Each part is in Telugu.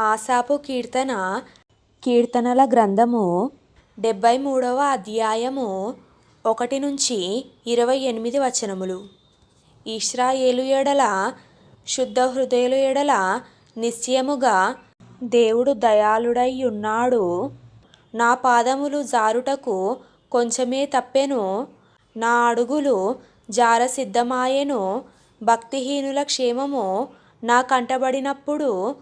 ఆసాపు కీర్తన కీర్తనల గ్రంథము డెబ్భై మూడవ అధ్యాయము ఒకటి నుంచి ఇరవై ఎనిమిది వచనములు. ఇస్రాయేలు ఎడల శుద్ధ హృదయులు ఎడల నిశ్చయముగా దేవుడు దయాళుడై ఉన్నాడు. నా పాదములు జారుటకు కొంచెమే తప్పెను. నా అడుగులు జార సిద్ధమాయెను భక్తిహీనుల క్షేమము నా కంటబడినప్పుడు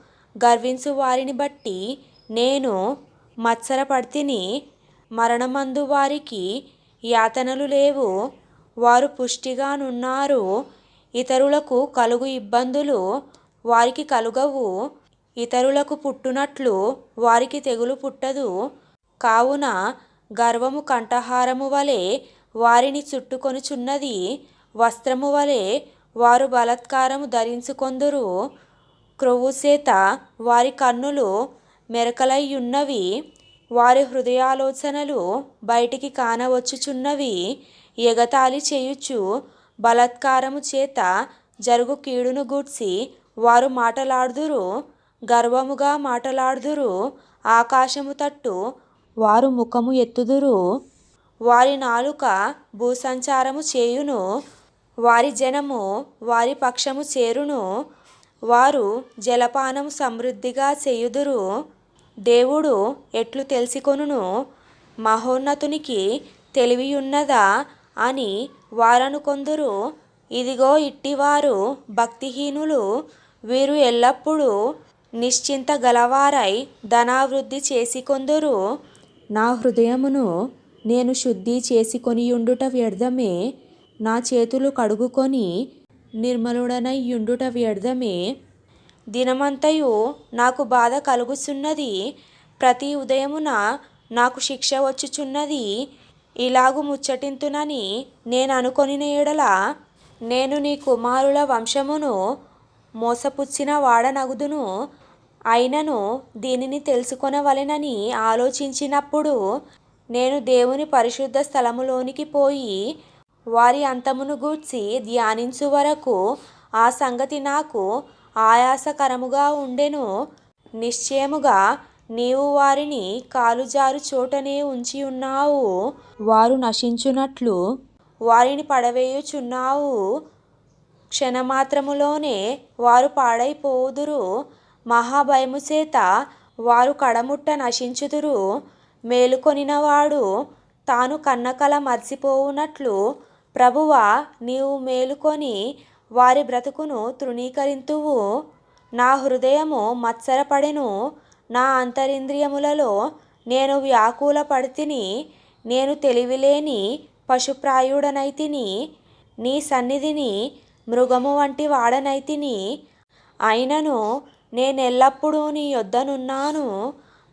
గర్వించు వారిని బట్టి నేను మత్సరపడితిని. మరణమందు వారికి యాతనలు లేవు. వారు పుష్టిగా నున్నారు ఇతరులకు కలుగు ఇబ్బందులు వారికి కలుగవు. ఇతరులకు పుట్టునట్లు వారికి తెగులు పుట్టదు. కావున గర్వము కంఠహారము వలె వారిని చుట్టుకొనుచున్నది. వస్త్రము వలె వారు బలత్కారము ధరించుకొందురు. క్రొవ్వుచేత వారి కన్నులు మెరకలైయున్నవి వారి హృదయాలోచనలు బయటికి కానవచ్చుచున్నవి ఎగతాళి చేయుచు బలాత్కారము చేత జరుగు కీడును గూడ్చి వారు మాటలాడుదురు గర్వముగా మాటలాడుదురు ఆకాశము తట్టు వారు ముఖము ఎత్తుదురు. వారి నాలుక భూసంచారము చేయును వారి జనము వారి పక్షము చేరును వారు జలపానం సమృద్ధిగా చేయుదురు. దేవుడు ఎట్లు తెలిసికొనును? మహోన్నతునికి తెలివియున్నదా అని వారనుకొందురు. ఇదిగో ఇట్టివారు భక్తిహీనులు. వీరు ఎల్లప్పుడూ నిశ్చింత గలవారై ధనావృద్ధి చేసికొందురు. నా హృదయమును నేను శుద్ధి చేసుకొనియుండుట వ్యర్థమే. నా చేతులు కడుగుకొని నిర్మలుడనయ్యుండుట వ్యర్థమే. దినమంతయు నాకు బాధ కలుగుచున్నది. ప్రతి ఉదయమున నాకు శిక్ష వచ్చుచున్నది. ఇలాగు ముచ్చటింతునని నేను అనుకొనిన ఎడల నేను నీ కుమారుల వంశమును మోసపుచ్చిన వాడనగుదును అయినను దీనిని తెలుసుకొనవలెనని ఆలోచించినప్పుడు నేను దేవుని పరిశుద్ధ స్థలములోనికి పోయి వారి అంతమును గూర్చి ధ్యానించు వరకు ఆ సంగతి నాకు ఆయాసకరముగా ఉండెను. నిశ్చయముగా నీవు వారిని కాలుజారు చోటనే ఉంచి ఉన్నావు. వారు నశించునట్లు వారిని పడవేయుచున్నావు. క్షణమాత్రములోనే వారు పాడైపోదురు. మహాభయము చేత వారు కడముట్ట నశించుదురు. మేలుకొనినవాడు తాను కన్నకల మర్చిపోవునట్లు ప్రభువా నీవు మేలుకొని వారి బ్రతుకును తృణీకరింతువు. నా హృదయము మత్సరపడెను నా అంతరింద్రియములలో నేను వ్యాకుల పడితిని నేను తెలివిలేని పశుప్రాయుడనైతిని నీ సన్నిధిని మృగము వంటి వాడనైతిని. అయినను నేనెల్లప్పుడూ నీ యొద్దనున్నాను.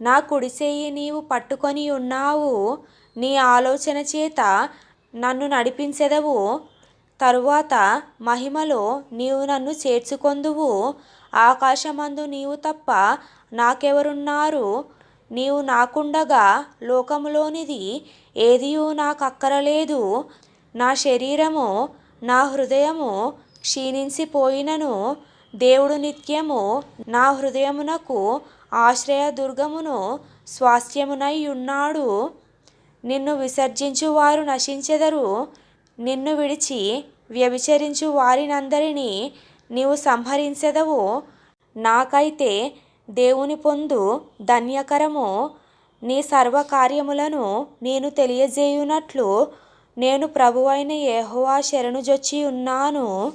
నా కుడిసేయి నీవు పట్టుకొని ఉన్నావు. నీ ఆలోచన చేత నన్ను నడిపించెదవు. తరువాత మహిమలో నీవు నన్ను చేర్చుకొందువు. ఆకాశమందు నీవు తప్ప నాకెవరున్నారు? నీవు నాకుండగా లోకములోనిది ఏదియూ నాకక్కరలేదు. నా శరీరము నా హృదయము క్షీణించిపోయినను. దేవుడు నిత్యము నా హృదయమునకు ఆశ్రయదుర్గమును స్వాస్థ్యమునై ఉన్నాడు. నిన్ను విసర్జించు వారు నశించెదరు. నిన్ను విడిచి వ్యభిచరించు వారినందరినీ నీవు సంహరించెదవు. నాకైతే దేవుని పొందు ధన్యకరము. నీ సర్వకార్యములను నేను తెలియజేయునట్లు నేను ప్రభువైన యెహోవా శరణుజొచ్చి ఉన్నాను.